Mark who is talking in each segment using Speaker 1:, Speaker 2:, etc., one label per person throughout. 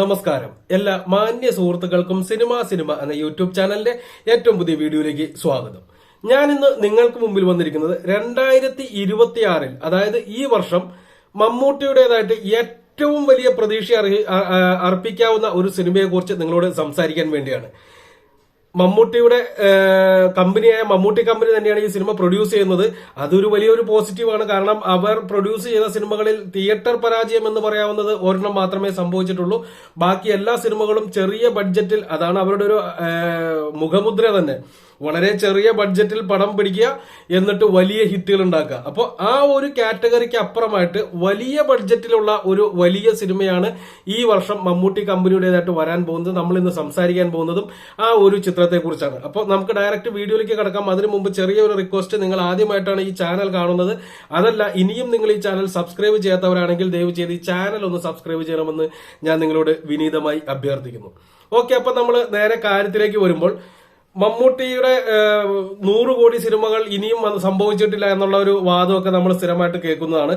Speaker 1: നമസ്കാരം. എല്ലാ മാന്യ സുഹൃത്തുക്കൾക്കും സിനിമ സിനിമ എന്ന യൂട്യൂബ് ചാനലിന്റെ ഏറ്റവും പുതിയ വീഡിയോയിലേക്ക് സ്വാഗതം. ഞാൻ ഇന്ന് നിങ്ങൾക്ക് മുമ്പിൽ വന്നിരിക്കുന്നത് രണ്ടായിരത്തി ഇരുപത്തിയാറിൽ അതായത് ഈ വർഷം മമ്മൂട്ടിയുടേതായിട്ട് ഏറ്റവും വലിയ പ്രതീക്ഷ അർപ്പിക്കാവുന്ന ഒരു സിനിമയെക്കുറിച്ച് നിങ്ങളോട് സംസാരിക്കാൻ വേണ്ടിയാണ്. മമ്മൂട്ടിയുടെ കമ്പനിയായ മമ്മൂട്ടി കമ്പനി തന്നെയാണ് ഈ സിനിമ പ്രൊഡ്യൂസ് ചെയ്യുന്നത്. അതൊരു വലിയൊരു പോസിറ്റീവാണ്. കാരണം അവർ പ്രൊഡ്യൂസ് ചെയ്ത സിനിമകളിൽ തിയേറ്റർ പരാജയം എന്ന് പറയാവുന്നത് ഒരെണ്ണം മാത്രമേ സംഭവിച്ചിട്ടുള്ളൂ. ബാക്കി എല്ലാ സിനിമകളും ചെറിയ ബഡ്ജറ്റിൽ അതാണ് അവരുടെ ഒരു മുഖമുദ്ര തന്നെ. വളരെ ചെറിയ ബഡ്ജറ്റിൽ പടം പിടിക്കുക എന്നിട്ട് വലിയ ഹിറ്റുകൾ ഉണ്ടാക്കുക. അപ്പോൾ ആ ഒരു കാറ്റഗറിക്ക് അപ്പുറമായിട്ട് വലിയ ബഡ്ജറ്റിലുള്ള ഒരു വലിയ സിനിമയാണ് ഈ വർഷം മമ്മൂട്ടി കമ്പനിയുടേതായിട്ട് വരാൻ പോകുന്നത് നമ്മൾ ഇന്ന് സംസാരിക്കാൻ പോകുന്നതും ആ ഒരു ചിത്രത്തെക്കുറിച്ചാണ്. അപ്പോൾ നമുക്ക് ഡയറക്റ്റ് വീഡിയോയിലേക്ക് കിടക്കാം. അതിനു മുമ്പ് ചെറിയൊരു റിക്വസ്റ്റ് നിങ്ങൾ ആദ്യമായിട്ടാണ് ഈ ചാനൽ കാണുന്നത്. അതല്ല ഇനിയും നിങ്ങൾ ഈ ചാനൽ സബ്സ്ക്രൈബ് ചെയ്യാത്തവരാണെങ്കിൽ ദയവ് ചെയ്ത് ഈ ചാനൽ ഒന്ന് സബ്സ്ക്രൈബ് ചെയ്യണമെന്ന് ഞാൻ നിങ്ങളോട് വിനീതമായി അഭ്യർത്ഥിക്കുന്നു. ഓക്കെ അപ്പൊ നമ്മൾ നേരെ കാര്യത്തിലേക്ക് വരുമ്പോൾ മമ്മൂട്ടിയുടെ നൂറ് കോടി സിനിമകൾ ഇനിയും സംഭവിച്ചിട്ടില്ല എന്നുള്ള ഒരു വാദമൊക്കെ നമ്മൾ സ്ഥിരമായിട്ട് കേൾക്കുന്നതാണ്.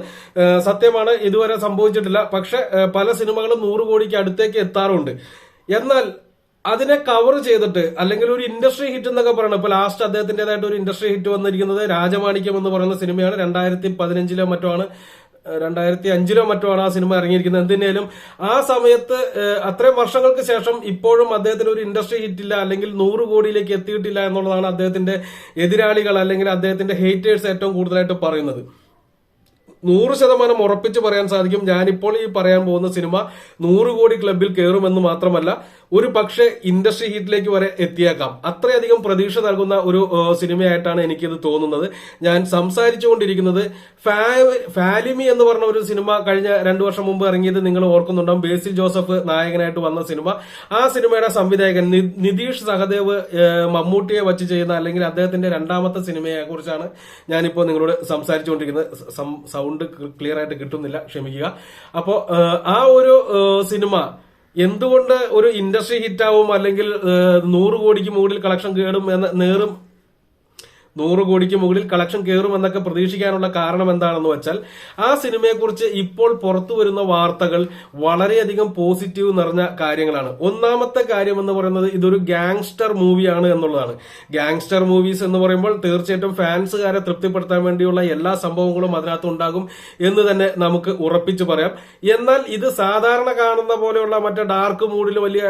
Speaker 1: സത്യമാണ് ഇതുവരെ സംഭവിച്ചിട്ടില്ല. പക്ഷെ പല സിനിമകളും നൂറ് കോടിക്ക് അടുത്തേക്ക് എത്താറുണ്ട്. എന്നാൽ അതിനെ കവർ ചെയ്തിട്ട് അല്ലെങ്കിൽ ഒരു ഇൻഡസ്ട്രി ഹിറ്റ് എന്നൊക്കെ പറയണം. ഇപ്പൊ ലാസ്റ്റ് അദ്ദേഹത്തിന്റേതായിട്ട് ഒരു ഇൻഡസ്ട്രി ഹിറ്റ് വന്നിരിക്കുന്നത് രാജമാണിക്യം എന്ന് പറയുന്ന സിനിമയാണ്. രണ്ടായിരത്തി പതിനഞ്ചിലോ മറ്റോ ആണ്. രണ്ടായിരത്തി അഞ്ചിലോ മറ്റോ ആണ് ആ സിനിമ ഇറങ്ങിയിരിക്കുന്നത്. എന്തിനേലും ആ സമയത്ത് അത്രയും വർഷങ്ങൾക്ക് ശേഷം ഇപ്പോഴും അദ്ദേഹത്തിന് ഒരു ഇൻഡസ്ട്രി ഹിറ്റില്ല അല്ലെങ്കിൽ നൂറ് കോടിയിലേക്ക് എത്തിയിട്ടില്ല എന്നുള്ളതാണ് അദ്ദേഹത്തിന്റെ എതിരാളികൾ അല്ലെങ്കിൽ അദ്ദേഹത്തിന്റെ ഹേറ്റേഴ്സ് ഏറ്റവും കൂടുതലായിട്ട് പറയുന്നത്. നൂറ് ശതമാനം ഉറപ്പിച്ച് പറയാൻ സാധിക്കും. ഞാനിപ്പോൾ ഈ പറയാൻ പോകുന്ന സിനിമ നൂറ് കോടി ക്ലബിൽ കയറുമെന്ന് മാത്രമല്ല ഒരു പക്ഷേ ഇൻഡസ്ട്രി ഹീറ്റിലേക്ക് വരെ എത്തിയേക്കാം. അത്രയധികം പ്രതീക്ഷ നൽകുന്ന ഒരു സിനിമയായിട്ടാണ് എനിക്കിത് തോന്നുന്നത്. ഞാൻ സംസാരിച്ചുകൊണ്ടിരിക്കുന്നത് ഫാലിമി എന്ന് പറഞ്ഞ ഒരു സിനിമ കഴിഞ്ഞ രണ്ടു വർഷം മുമ്പ് ഇറങ്ങിയത് നിങ്ങൾ ഓർക്കുന്നുണ്ടാവും. ബേസിൽ ജോസഫ് നായകനായിട്ട് വന്ന സിനിമ. ആ സിനിമയുടെ സംവിധായകൻ നിതീഷ് സഹദേവ് മമ്മൂട്ടിയെ വച്ച് ചെയ്യുന്ന അല്ലെങ്കിൽ അദ്ദേഹത്തിന്റെ രണ്ടാമത്തെ സിനിമയെ കുറിച്ചാണ് ഞാനിപ്പോൾ നിങ്ങളോട് സംസാരിച്ചുകൊണ്ടിരിക്കുന്നത്. സ- സം- സൗണ്ട് ക്ലിയർ ആയിട്ട് കിട്ടുന്നില്ല. ക്ഷമിക്കുക. അപ്പോ ആ ഒരു സിനിമ എന്തുകൊണ്ട് ഒരു ഇൻഡസ്ട്രി ഹിറ്റാവും അല്ലെങ്കിൽ നൂറ് കോടിക്ക് മുകളിൽ കളക്ഷൻ കേടും എന്ന നേറും നൂറ് കോടിക്ക് മുകളിൽ കളക്ഷൻ കയറുമെന്നൊക്കെ പ്രതീക്ഷിക്കാനുള്ള കാരണം എന്താണെന്ന് വെച്ചാൽ ആ സിനിമയെക്കുറിച്ച് ഇപ്പോൾ പുറത്തു വരുന്ന വാർത്തകൾ വളരെയധികം പോസിറ്റീവ് നിറഞ്ഞ കാര്യങ്ങളാണ്. ഒന്നാമത്തെ കാര്യം എന്ന് പറയുന്നത് ഇതൊരു ഗാങ്സ്റ്റർ മൂവിയാണ് എന്നുള്ളതാണ്. ഗാങ്സ്റ്റർ മൂവീസ് എന്ന് പറയുമ്പോൾ തീർച്ചയായിട്ടും ഫാൻസുകാരെ തൃപ്തിപ്പെടുത്താൻ വേണ്ടിയുള്ള എല്ലാ സംഭവങ്ങളും അതിനകത്ത് ഉണ്ടാകും എന്ന് തന്നെ നമുക്ക് ഉറപ്പിച്ചു പറയാം. എന്നാൽ ഇത് സാധാരണ കാണുന്ന പോലെയുള്ള മറ്റേ ഡാർക്ക് മൂഡിൽ വലിയ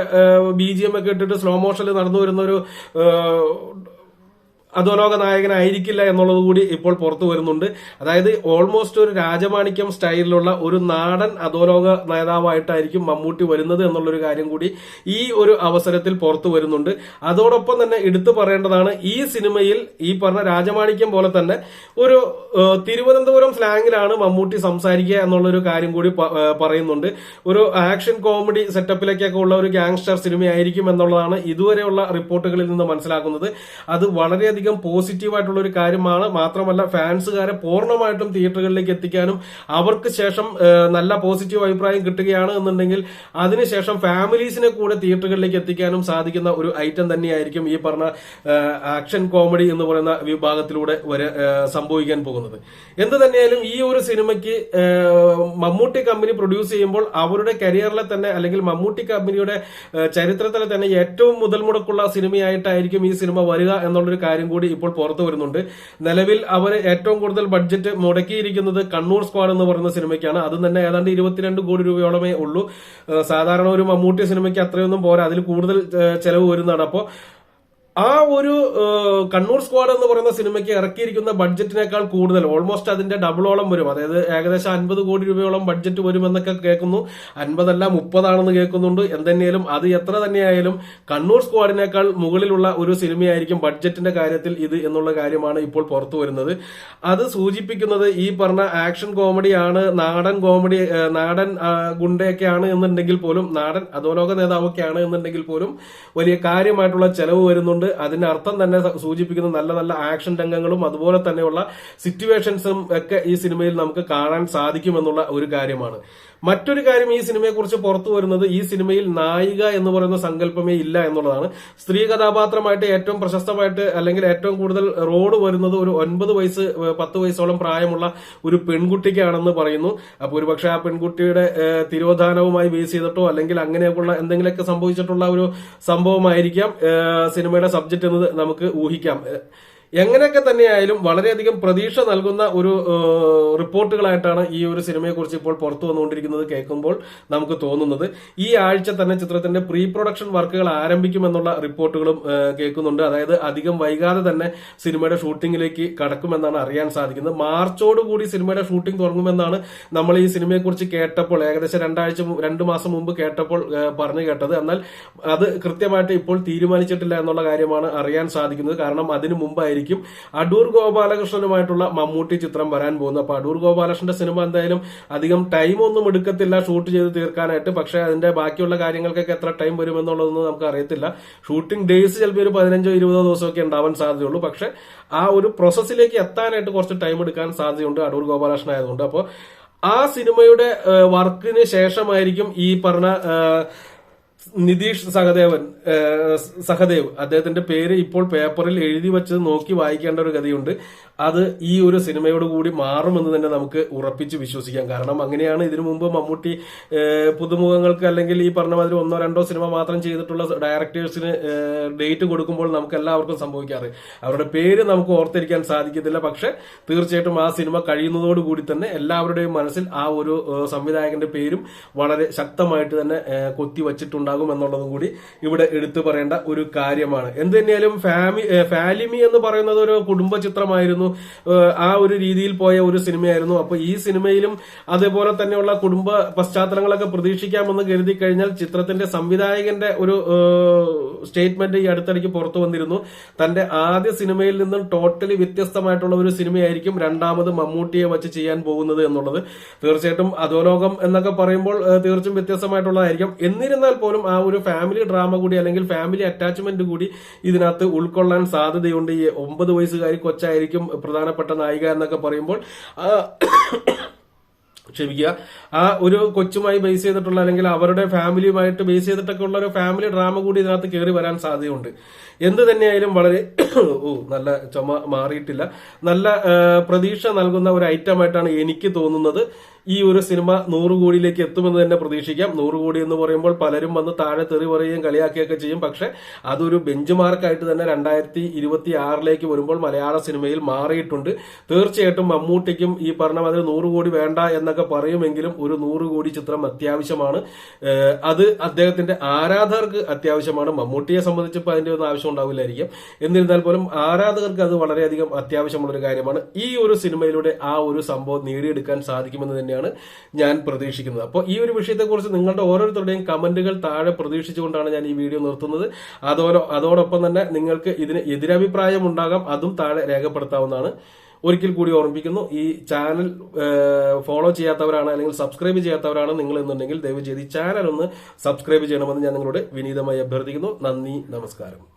Speaker 1: ബി ജി എം ഒക്കെ ഇട്ടിട്ട് സ്ലോ മോഷനിൽ നടന്നു വരുന്ന ഒരു അധോലോക നായകനായിരിക്കില്ല എന്നുള്ളത് കൂടി ഇപ്പോൾ പുറത്തു വരുന്നുണ്ട്. അതായത് ഓൾമോസ്റ്റ് ഒരു രാജമാണിക്യം സ്റ്റൈലിലുള്ള ഒരു നാടൻ അധോലോക നേതാവായിട്ടായിരിക്കും മമ്മൂട്ടി വരുന്നത് എന്നുള്ളൊരു കാര്യം കൂടി ഈ ഒരു അവസരത്തിൽ പുറത്തു വരുന്നുണ്ട്. അതോടൊപ്പം തന്നെ എടുത്തു പറയേണ്ടതാണ് ഈ സിനിമയിൽ ഈ പറഞ്ഞ രാജമാണിക്യം പോലെ തന്നെ ഒരു തിരുവനന്തപുരം സ്ലാങ്ങിലാണ് മമ്മൂട്ടി സംസാരിക്കുക എന്നുള്ളൊരു കാര്യം കൂടി പറയുന്നുണ്ട്. ഒരു ആക്ഷൻ കോമഡി സെറ്റപ്പിലേക്കൊക്കെ ഉള്ള ഒരു ഗാങ്സ്റ്റർ സിനിമയായിരിക്കും എന്നുള്ളതാണ് ഇതുവരെയുള്ള റിപ്പോർട്ടുകളിൽ നിന്ന് മനസ്സിലാക്കുന്നത്. അത് വളരെയധികം പോസിറ്റീവ് ആയിട്ടുള്ള ഒരു കാര്യമാണ്. മാത്രമല്ല ഫാൻസുകാരെ പൂർണമായിട്ടും തിയേറ്ററുകളിലേക്ക് എത്തിക്കാനും അവർക്ക് ശേഷം നല്ല പോസിറ്റീവ് അഭിപ്രായം കിട്ടുകയാണ് എന്നുണ്ടെങ്കിൽ അതിനുശേഷം ഫാമിലീസിനെ കൂടെ തിയേറ്ററുകളിലേക്ക് എത്തിക്കാനും സാധിക്കുന്ന ഒരു ഐറ്റം തന്നെയായിരിക്കും ഈ പറഞ്ഞ ആക്ഷൻ കോമഡി എന്ന് പറയുന്ന വിഭാഗത്തിലൂടെ വരെ സംഭവിക്കാൻ പോകുന്നത്. എന്ത് തന്നെയായാലും ഈ ഒരു സിനിമയ്ക്ക് മമ്മൂട്ടി കമ്പനി പ്രൊഡ്യൂസ് ചെയ്യുമ്പോൾ അവരുടെ കരിയറിലെ തന്നെ അല്ലെങ്കിൽ മമ്മൂട്ടി കമ്പനിയുടെ ചരിത്രത്തിലെ തന്നെ ഏറ്റവും മുതൽ മുടക്കുള്ള സിനിമയായിട്ടായിരിക്കും ഈ സിനിമ വരിക എന്നുള്ളൊരു കാര്യം കൂടി ഇപ്പോൾ പുറത്തു വരുന്നുണ്ട്. നിലവിൽ അവർ ഏറ്റവും കൂടുതൽ ബഡ്ജറ്റ് മുടക്കിയിരിക്കുന്നത് കണ്ണൂർ സ്ക്വാഡ് എന്ന് പറയുന്ന സിനിമയ്ക്കാണ്. അതും തന്നെ ഏതാണ്ട് ഇരുപത്തിരണ്ട് കോടി രൂപയോളമേ ഉള്ളൂ. സാധാരണ ഒരു മമ്മൂട്ടി സിനിമയ്ക്ക് അത്രയൊന്നും പോരാ. അതിൽ കൂടുതൽ ചെലവ് വരുന്നതാണ്. അപ്പോൾ ആ ഒരു കണ്ണൂർ സ്ക്വാഡ് എന്ന് പറയുന്ന സിനിമയ്ക്ക് ഇറക്കിയിരിക്കുന്ന ബഡ്ജറ്റിനേക്കാൾ കൂടുതൽ ഓൾമോസ്റ്റ് അതിന്റെ ഡബിളോളം വരും. അതായത് ഏകദേശം അൻപത് കോടി രൂപയോളം ബഡ്ജറ്റ് വരുമെന്നൊക്കെ കേൾക്കുന്നു. അൻപതല്ല മുപ്പതാണെന്ന് കേൾക്കുന്നുണ്ട്. എന്തെങ്കിലും അത് എത്ര തന്നെയായാലും കണ്ണൂർ സ്ക്വാഡിനേക്കാൾ മുകളിലുള്ള ഒരു സിനിമയായിരിക്കും ബഡ്ജറ്റിന്റെ കാര്യത്തിൽ ഇത് എന്നുള്ള കാര്യമാണ് ഇപ്പോൾ പുറത്തു വരുന്നത്. അത് സൂചിപ്പിക്കുന്നത് ഈ പറഞ്ഞ ആക്ഷൻ കോമഡിയാണ് നാടൻ കോമഡി നാടൻ ഗുണ്ടയൊക്കെയാണ് എന്നുണ്ടെങ്കിൽ പോലും നാടൻ അധോലോക നേതാവൊക്കെയാണ് എന്നുണ്ടെങ്കിൽ പോലും വലിയ കാര്യമായിട്ടുള്ള ചെലവ് വരുന്നുണ്ട്. അതിന്റെ അർത്ഥം തന്നെ സൂചിപ്പിക്കുന്ന നല്ല നല്ല ആക്ഷൻ രംഗങ്ങളും അതുപോലെ തന്നെയുള്ള സിറ്റുവേഷൻസും ഒക്കെ ഈ സിനിമയിൽ നമുക്ക് കാണാൻ സാധിക്കുമെന്നുള്ള ഒരു കാര്യമാണ്. മറ്റൊരു കാര്യം ഈ സിനിമയെക്കുറിച്ച് പുറത്തു വരുന്നത് ഈ സിനിമയിൽ നായിക എന്ന് പറയുന്ന സങ്കല്പമേ ഇല്ല എന്നുള്ളതാണ്. സ്ത്രീ കഥാപാത്രമായിട്ട് ഏറ്റവും പ്രശസ്തമായിട്ട് അല്ലെങ്കിൽ ഏറ്റവും കൂടുതൽ റോഡ് വരുന്നത് ഒരു ഒൻപത് വയസ്സ് പത്ത് വയസ്സോളം പ്രായമുള്ള ഒരു പെൺകുട്ടിക്കാണെന്ന് പറയുന്നു. അപ്പൊ ഒരുപക്ഷെ ആ പെൺകുട്ടിയുടെ തിരോധാനവുമായി ബേസ് ചെയ്തിട്ടോ അല്ലെങ്കിൽ അങ്ങനെയൊക്കെയുള്ള എന്തെങ്കിലുമൊക്കെ സംഭവിച്ചിട്ടുള്ള ഒരു സംഭവമായിരിക്കാം. സിനിമയുടെ സബ്ജക്റ്റ് എന്ന് നമുക്ക് ഊഹിക്കാം. എങ്ങനെയൊക്കെ തന്നെയായാലും വളരെയധികം പ്രതീക്ഷ നൽകുന്ന ഒരു റിപ്പോർട്ടുകളായിട്ടാണ് ഈ ഒരു സിനിമയെക്കുറിച്ച് ഇപ്പോൾ പുറത്തു വന്നുകൊണ്ടിരിക്കുന്നത് കേൾക്കുമ്പോൾ നമുക്ക് തോന്നുന്നത്. ഈ ആഴ്ച തന്നെ ചിത്രത്തിന്റെ പ്രീ പ്രൊഡക്ഷൻ വർക്കുകൾ ആരംഭിക്കുമെന്നുള്ള റിപ്പോർട്ടുകളും കേൾക്കുന്നുണ്ട്. അതായത് അധികം വൈകാതെ തന്നെ സിനിമയുടെ ഷൂട്ടിങ്ങിലേക്ക് കടക്കുമെന്നാണ് അറിയാൻ സാധിക്കുന്നത്. മാർച്ചോടുകൂടി സിനിമയുടെ ഷൂട്ടിംഗ് തുടങ്ങുമെന്നാണ് നമ്മൾ ഈ സിനിമയെക്കുറിച്ച് കേട്ടപ്പോൾ ഏകദേശം രണ്ടാഴ്ച രണ്ട് മാസം മുമ്പ് കേട്ടപ്പോൾ പറഞ്ഞു കേട്ടത്. എന്നാൽ അത് കൃത്യമായിട്ട് ഇപ്പോൾ തീരുമാനിച്ചിട്ടില്ല എന്നുള്ള കാര്യമാണ് അറിയാൻ സാധിക്കുന്നത്. കാരണം അതിനു മുമ്പായിരിക്കും അടൂർ ഗോപാലകൃഷ്ണനുമായിട്ടുള്ള മമ്മൂട്ടി ചിത്രം വരാൻ പോകുന്നത് അപ്പൊ അടൂർ ഗോപാലകൃഷ്ണന്റെ സിനിമ എന്തായാലും അധികം ടൈം ഒന്നും എടുക്കത്തില്ല. ഷൂട്ട് ചെയ്ത് തീർക്കാനായിട്ട്. പക്ഷേ അതിന്റെ ബാക്കിയുള്ള കാര്യങ്ങൾക്കൊക്കെ എത്ര ടൈം വരുമെന്നുള്ളതൊന്നും നമുക്ക് അറിയത്തില്ല. ഷൂട്ടിംഗ് ഡേയ്സ് ചിലപ്പോൾ ഒരു പതിനഞ്ചോ ഇരുപതോ ദിവസമൊക്കെ ഉണ്ടാവാൻ സാധ്യതയുള്ളൂ. പക്ഷേ ആ ഒരു പ്രോസസ്സിലേക്ക് എത്താനായിട്ട് കുറച്ച് ടൈം എടുക്കാൻ സാധ്യതയുണ്ട് അടൂർ ഗോപാലകൃഷ്ണൻ ആയതുകൊണ്ട് അപ്പോൾ ആ സിനിമയുടെ വർക്കിന് ശേഷമായിരിക്കും ഈ പറഞ്ഞ നിതീഷ് സഹദേവൻ സഹദേവ്. അദ്ദേഹത്തിന്റെ പേര് ഇപ്പോൾ പേപ്പറിൽ എഴുതി വെച്ചത് നോക്കി വായിക്കേണ്ട ഒരു ഗതിയുണ്ട്. അത് ഈ ഒരു സിനിമയോട് കൂടി മാറുമെന്ന് തന്നെ നമുക്ക് ഉറപ്പിച്ച് വിശ്വസിക്കാം. കാരണം അങ്ങനെയാണ് ഇതിനു മുമ്പ് മമ്മൂട്ടി പുതുമുഖങ്ങൾക്ക് അല്ലെങ്കിൽ ഈ പറഞ്ഞ മാതിരി ഒന്നോ രണ്ടോ സിനിമ മാത്രം ചെയ്തിട്ടുള്ള ഡയറക്ടേഴ്സിന് ഡേറ്റ് കൊടുക്കുമ്പോൾ നമുക്ക് എല്ലാവർക്കും സംഭവിക്കാറ്. അവരുടെ പേര് നമുക്ക് ഓർത്തിരിക്കാൻ സാധിക്കത്തില്ല. പക്ഷെ തീർച്ചയായിട്ടും ആ സിനിമ കഴിയുന്നതോടുകൂടി തന്നെ എല്ലാവരുടെയും മനസ്സിൽ ആ ഒരു സംവിധായകന്റെ പേരും വളരെ ശക്തമായിട്ട് തന്നെ കൊത്തി വച്ചിട്ടുണ്ടാകും എന്നുള്ളതും കൂടി ഇവിടെ എടുത്തു പറയേണ്ട ഒരു കാര്യമാണ്. എന്ത് തന്നെയാലും ഫാമി ഫാലിമി എന്ന് പറയുന്നത് ഒരു കുടുംബ ചിത്രമായിരുന്നു ആ ഒരു രീതിയിൽ പോയ ഒരു സിനിമയായിരുന്നു. അപ്പൊ ഈ സിനിമയിലും അതേപോലെ തന്നെയുള്ള കുടുംബ പശ്ചാത്തലങ്ങളൊക്കെ പ്രതീക്ഷിക്കാമെന്ന് കരുതി കഴിഞ്ഞാൽ ചിത്രത്തിന്റെ സംവിധായകന്റെ ഒരു സ്റ്റേറ്റ്മെന്റ് ഈ അടുത്തിടയ്ക്ക് പുറത്തു വന്നിരുന്നു. തന്റെ ആദ്യ സിനിമയിൽ നിന്നും ടോട്ടലി വ്യത്യസ്തമായിട്ടുള്ള ഒരു സിനിമയായിരിക്കും രണ്ടാമത് മമ്മൂട്ടിയെ വച്ച് ചെയ്യാൻ പോകുന്നത് എന്നുള്ളത്. തീർച്ചയായിട്ടും അധോലോകം എന്നൊക്കെ പറയുമ്പോൾ തീർച്ചയായും വ്യത്യസ്തമായിട്ടുള്ളതായിരിക്കും. എന്നിരുന്നാൽ പോലും ആ ഒരു ഫാമിലി ഡ്രാമ കൂടി അല്ലെങ്കിൽ ഫാമിലി അറ്റാച്ച്മെന്റ് കൂടി ഇതിനകത്ത് ഉൾക്കൊള്ളാൻ സാധ്യതയുണ്ട്. ഈ ഒമ്പത് വയസ്സുകാരി കൊച്ചായിരിക്കും പ്രധാനപ്പെട്ട നായിക എന്നൊക്കെ പറയുമ്പോൾ ക്ഷമിക്കുക ആ ഒരു കൊച്ചുമായി ബേസ് ചെയ്തിട്ടുള്ള അല്ലെങ്കിൽ അവരുടെ ഫാമിലിയുമായിട്ട് ബേസ് ചെയ്തിട്ടൊക്കെ ഉള്ള ഒരു ഫാമിലി ഡ്രാമ കൂടി ഇതിനകത്ത് കയറി വരാൻ സാധ്യതയുണ്ട്. എന്ത് തന്നെയായാലും വളരെ ഓ നല്ല ചുമ മാറിയിട്ടില്ല. നല്ല പ്രതീക്ഷ നൽകുന്ന ഒരു ഐറ്റമായിട്ടാണ് എനിക്ക് തോന്നുന്നത്. ഈ ഒരു സിനിമ നൂറ് കോടിയിലേക്ക് എത്തുമെന്ന് തന്നെ പ്രതീക്ഷിക്കാം. നൂറ് കോടി എന്ന് പറയുമ്പോൾ പലരും വന്ന് താഴെ തെറി പറയുകയും കളിയാക്കുകയൊക്കെ ചെയ്യും. പക്ഷെ അതൊരു ബെഞ്ച് മാർക്കായിട്ട് തന്നെ രണ്ടായിരത്തി ഇരുപത്തി ആറിലേക്ക് വരുമ്പോൾ മലയാള സിനിമയിൽ മാറിയിട്ടുണ്ട്. തീർച്ചയായിട്ടും മമ്മൂട്ടിക്കും ഈ പറഞ്ഞ മാതിരി നൂറ് കോടി വേണ്ട എന്നൊക്കെ പറയുമെങ്കിലും ഒരു നൂറ് കോടി ചിത്രം അത്യാവശ്യമാണ്. അത് അദ്ദേഹത്തിന്റെ ആരാധകർക്ക് അത്യാവശ്യമാണ്. മമ്മൂട്ടിയെ സംബന്ധിച്ചപ്പോൾ അതിന്റെ ഒന്നും ആവശ്യം ഉണ്ടാവില്ലായിരിക്കും. എന്നിരുന്നാൽ പോലും ആരാധകർക്ക് അത് വളരെയധികം അത്യാവശ്യമുള്ള ഒരു കാര്യമാണ്. ഈ ഒരു സിനിമയിലൂടെ ആ ഒരു സംഭവം നേടിയെടുക്കാൻ സാധിക്കുമെന്ന് തന്നെയാണ് ഞാൻ പ്രതീക്ഷിക്കുന്നത്. അപ്പോൾ ഈ ഒരു വിഷയത്തെക്കുറിച്ച് നിങ്ങളുടെ ഓരോരുത്തരുടെയും കമന്റുകൾ താഴെ പ്രതീക്ഷിച്ചുകൊണ്ടാണ് ഞാൻ ഈ വീഡിയോ നിർത്തുന്നത്. അതോടെ അതോടൊപ്പം തന്നെ നിങ്ങൾക്ക് ഇതിന് എതിരഭിപ്രായം ഉണ്ടാകാം അതും താഴെ രേഖപ്പെടുത്താവുന്നതാണ്. ഒരിക്കൽ കൂടി ഓർമ്മിപ്പിക്കുന്നു ഈ ചാനൽ ഫോളോ ചെയ്യാത്തവരാണ് അല്ലെങ്കിൽ സബ്സ്ക്രൈബ് ചെയ്യാത്തവരാണ് നിങ്ങൾ എന്നുണ്ടെങ്കിൽ ദയവ് ചെയ്ത് ഈ ചാനൽ ഒന്ന് സബ്സ്ക്രൈബ് ചെയ്യണമെന്ന് ഞാൻ നിങ്ങളോട് വിനീതമായി അഭ്യർത്ഥിക്കുന്നു. നന്ദി നമസ്കാരം.